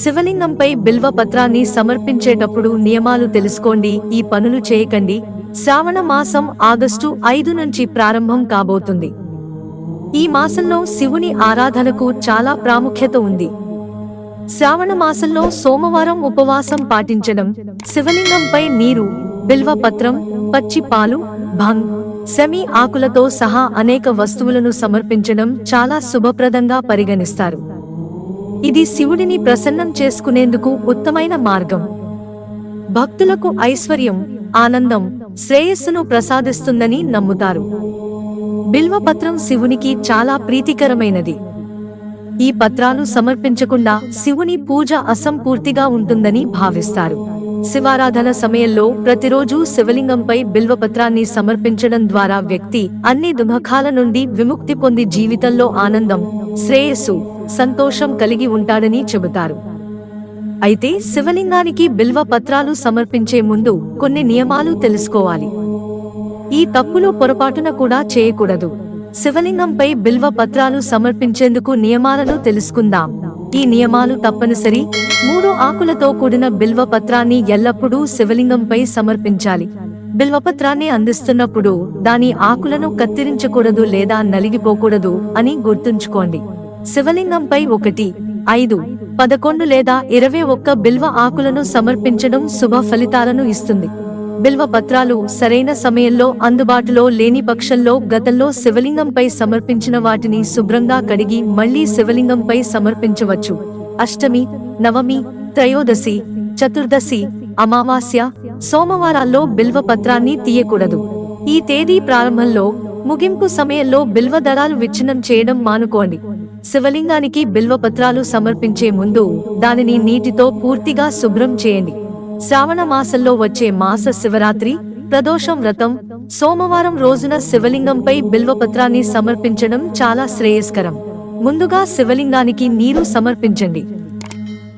శివలింగంపై బిల్వ పత్రాన్ని సమర్పించేటప్పుడు నియమాలు తెలుసుకోండి ఈ పనులు చేయకండి. శ్రావణ మాసం ఆగస్టు ఐదు నుంచి ప్రారంభం కాబోతుంది. ఈ మాసంలో శివుని ఆరాధనకు చాలా ప్రాముఖ్యత ఉంది. శ్రావణ మాసంలో సోమవారం ఉపవాసం పాటించడం శివలింగంపై నీరు బిల్వ పత్రం పచ్చి పాలు భంగ్ సెమి ఆకులతో సహా అనేక వస్తువులను సమర్పించడం చాలా శుభప్రదంగా పరిగణిస్తారు. ఇది శివుడిని ప్రసన్నం చేసుకునేందుకు ఉత్తమైన మార్గం. భక్తులకు ఐశ్వర్యం ఆనందం శ్రేయస్సును ప్రసాదిస్తుందని నమ్ముతారు. బిల్వపత్రం శివునికి చాలా ప్రీతికరమైనది. ఈ పత్రాలు సమర్పించకుండా శివుని పూజ అసంపూర్తిగా ఉంటుందని భావిస్తారు. శివారాధన సమయంలో ప్రతిరోజు శివలింగంపై బిల్వపత్రాన్ని సమర్పించడం ద్వారా వ్యక్తి అన్ని దుమఖాల నుండి విముక్తి పొంది జీవితంలో ఆనందం శ్రేయస్సు సంతోషం కలిగి ఉంటాడని చెబుతారు. అయితే శివలింగానికి బిల్వ పత్రాలు సమర్పించే ముందు కొన్ని నియమాలు తెలుసుకోవాలి. ఈ తప్పులు పొరపాటున కూడా చేయకూడదు. శివలింగంపై బిల్వ పత్రాలు సమర్పించేందుకు నియమాలను తెలుసుకుందాం. ఈ నియమాలు తప్పనిసరి. మూడు ఆకులతో కూడిన బిల్వ పత్రాన్ని ఎల్లప్పుడూ శివలింగంపై సమర్పించాలి. బిల్వపత్రాన్ని అందిస్తున్నప్పుడు దాని ఆకులను కత్తిరించకూడదు లేదా నలిగిపోకూడదు అని గుర్తుంచుకోండి. శివలింగంపై ఒకటి ఐదు పదకొండు లేదా ఇరవై ఒక్క బిల్వ ఆకులను సమర్పించడం శుభ ఫలితాలను ఇస్తుంది. బిల్వ పత్రాలు సరైన సమయంలో అందుబాటులో లేని పక్షంలో గతంలో శివలింగంపై సమర్పించిన వాటిని శుభ్రంగా కడిగి మళ్ళీ శివలింగంపై సమర్పించవచ్చు. అష్టమి నవమి త్రయోదశి చతుర్దశి అమావాస్య సోమవారాల్లో బిల్వ పత్రాన్ని తీయకూడదు. ఈ తేదీ ప్రారంభంలో ముగింపు సమయంలో బిల్వ దళాలు విచ్ఛిన్నం చేయడం మానుకోండి. శివలింగానికి బిల్వపత్రాలు సమర్పించే ముందు దానిని నీటితో పూర్తిగా శుభ్రం చేయండి. శ్రావణ మాసంలో వచ్చే మాస శివరాత్రి ప్రదోషం వ్రతం సోమవారం రోజున శివలింగంపై బిల్వపత్రాన్ని సమర్పించడం చాలా శ్రేయస్కరం. ముందుగా శివలింగానికి నీరు సమర్పించండి.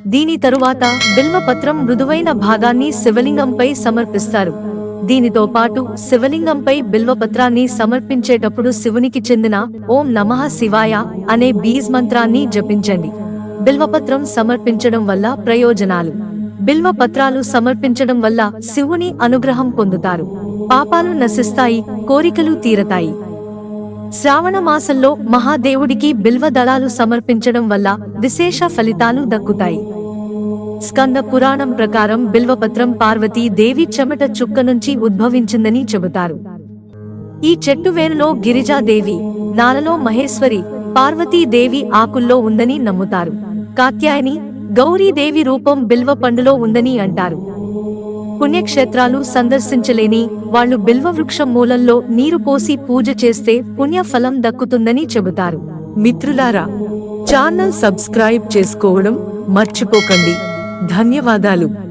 దీని తరువాత బిల్వపత్రం మృదువైన భాగాన్ని శివలింగంపై సమర్పిస్తారు. దీనితో పాటు శివలింగంపై బిల్వపత్రాన్ని సమర్పించేటప్పుడు శివునికి చెందిన ఓం నమః శివాయ అనే బీజ్ మంత్రాన్ని జపించండి. బిల్వపత్రం సమర్పించడం వల్ల ప్రయోజనాలు. బిల్వపత్రాలు సమర్పించడం వల్ల శివుని అనుగ్రహం పొందుతారు. పాపాలు నశిస్తాయి కోరికలు తీరతాయి. శ్రావణ మాసంలో మహాదేవుడికి బిల్వ దళాలు సమర్పించడం వల్ల విశేష ఫలితాలు దక్కుతాయి. స్కంద పురాణం ప్రకారం బిల్వపత్రం పార్వతీ దేవి చెమట చుక్క నుంచి ఉద్భవించిందని చెబుతారు. ఈ చెట్టు వేరులో గిరిజాదేవి నాలలో మహేశ్వరి పార్వతీదేవి ఆకుల్లో ఉందని నమ్ముతారు. కాత్యాయని గౌరీదేవి రూపం బిల్వ పండులో ఉందని అంటారు. పుణ్యక్షేత్రాలు సందర్శించలేని వాళ్ళు బిల్వ వృక్షం మూలంలో నీరు పోసి పూజ చేస్తే పుణ్యఫలం దక్కుతుందని చెబుతారు. మిత్రులారా ఛానల్ సబ్స్క్రైబ్ చేసుకోవడం మర్చిపోకండి. ధన్యవాదాలు.